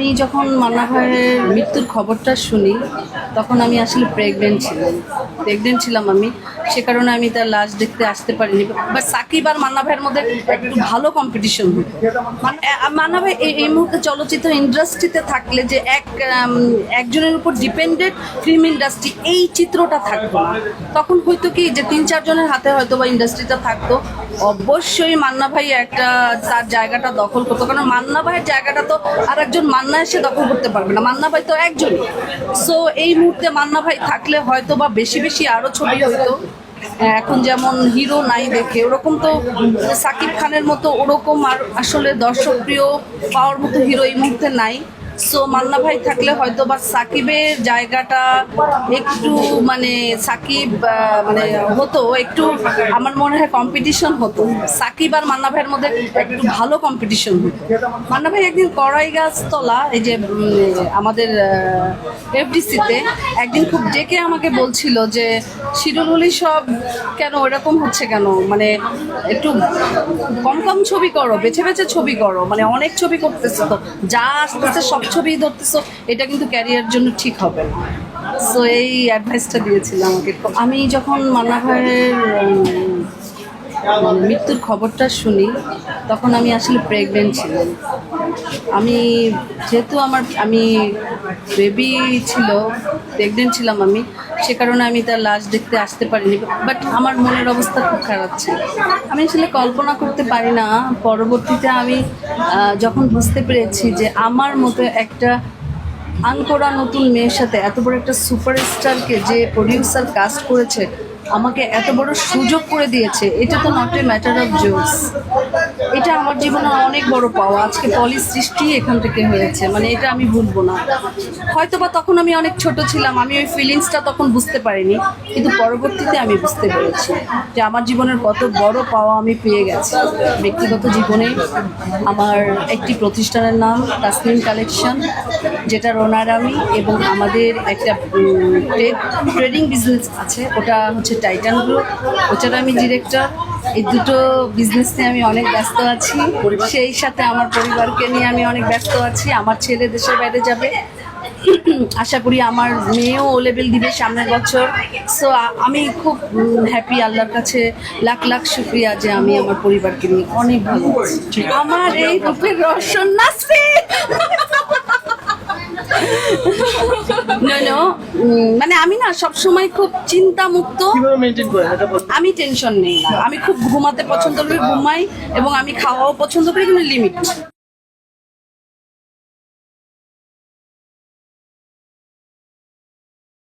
আমি যখন মান্না ভাইয়ের মৃত্যুর খবরটা শুনি তখন আমি আসলে প্রেগনেন্ট ছিলাম। প্রেগনেন্ট ছিলাম আমি। সে কারণে আমি তার লাশ দেখতে আসতে পারিনি। বাট সাকিব আর মান্না ভাইয়ের মধ্যে একটু ভালো কম্পিটিশন হতো। মানে, মান্না ভাই এই- মুহূর্তে চলচ্চিত্র ইন্ডাস্ট্রিতে থাকলে যে এক একজনের উপর ডিপেন্ডেন্ট ফিল্ম ইন্ডাস্ট্রি এই চিত্রটা থাকতো না। তখন হয়তো কি যে তিন চারজনের হাতে হয়তো বা ইন্ডাস্ট্রিটা থাকতো। অবশ্যই মান্না ভাই একটা তার জায়গাটা দখল করতো। কারণ মান্না ভাইয়ের জায়গাটা তো আর একজন মান্না এসে দখল করতে পারবে না। মান্না ভাই তো একজনই সো এই মুহূর্তে মান্না ভাই থাকলে হয়তো বা বেশি বেশি আরও ছবি হইতো এখন যেমন হিরো নাই দেখে, ওরকম তো সাকিব খানের মতো ওরকম আর আসলে দর্শকপ্রিয় পাওয়ার মতো হিরো এই মুহূর্তে নাই। সো মান্না ভাই থাকলে হয়তো বা সাকিবের জায়গাটা একটু মানে সাকিব মানে হতো, একটু আমার মনে হয় কম্পিটিশন হতো। সাকিব আর মান্না ভাইয়ের মধ্যে একটু ভালো কম্পিটিশন হতো। মান্না ভাই একদিন কড়াই গাছতলা, এই যে আমাদের এফডিসিতে একদিন খুব ডেকে আমাকে বলছিল যে, শিরুল হলি সব কেন এরকম হচ্ছে কেন? মানে একটু কম কম ছবি করো বেছে বেছে ছবি করো মানে অনেক ছবি করতেছে তো, যা আসতেছে সব ছবি ধরতেছো, এটা কিন্তু ক্যারিয়ার জন্য ঠিক হবে না। সো এই অ্যাডভাইসটা দিয়েছিল আমাকে। আমি যখন মানা ভাইয়ের মৃত্যুর খবরটা শুনি, তখন আমি আসলে প্রেগনেন্ট ছিলাম। আমি যেহেতু আমার, আমি বেবি ছিল প্রেগনেন্ট ছিলাম আমি সে কারণে আমি তার লাশ দেখতে আসতে পারিনি। বাট আমার মনের অবস্থা খুব খারাপ ছিল। আমি আসলে কল্পনা করতে পারি না। পরবর্তীতে আমি যখন বুঝতে পেরেছি যে আমার মতো একটা আনকরা নতুন মেয়ের সাথে এত বড় একটা সুপারস্টারকে যে প্রডিউসার কাস্ট করেছে আমাকে এত বড় সুযোগ করে দিয়েছে, এটা তো নট এ ম্যাটার অফ জোস এটা আমার জীবনে অনেক বড় পাওয়া, আজকে পলি সৃষ্টি এখান থেকে হয়েছে মানে এটা আমি ভুলবো না। হয়তো বা তখন আমি অনেক ছোট ছিলাম, আমি ওই ফিলিংসটা তখন বুঝতে পারিনি, কিন্তু পরবর্তীতে আমি বুঝতে পেরেছি যে আমার জীবনের কত বড় পাওয়া আমি পেয়ে গেছি। ব্যক্তিগত জীবনে আমার একটি প্রতিষ্ঠানের নাম তাসনিম কালেকশন যেটা রোনার আমি এবং আমাদের একটা ট্রেডিং বিজনেস আছে, ওটা হচ্ছে টাইটান গ্রুপ ওটার আমি ডিরেক্টর এই দুটো বিজনেস নিয়ে আমি অনেক ব্যস্ত আছি। সেই সাথে আমার পরিবারকে নিয়ে আমি অনেক ব্যস্ত আছি। আমার ছেলে দেশের বাইরে যাবে। আশা করি আমার মেয়েও ও লেভেল দিবে সামনের বছর। সো আমি খুব হ্যাপি আল্লাহর কাছে। লাখ লাখ শুক্রিয়া যে আমি আমার পরিবারকে নিয়ে অনেক ভালো আমার এই রূপের রহস্য নাচবে মানে আমি না সব সময় খুব চিন্তা মুক্ত কীভাবে মেনটেন করেন? এটা বলুন। আমি টেনশন নেই আমি খুব ঘুমাতে পছন্দ করি ঘুমাই এবং আমি খাওয়াও পছন্দ করি কিন্তু লিমিট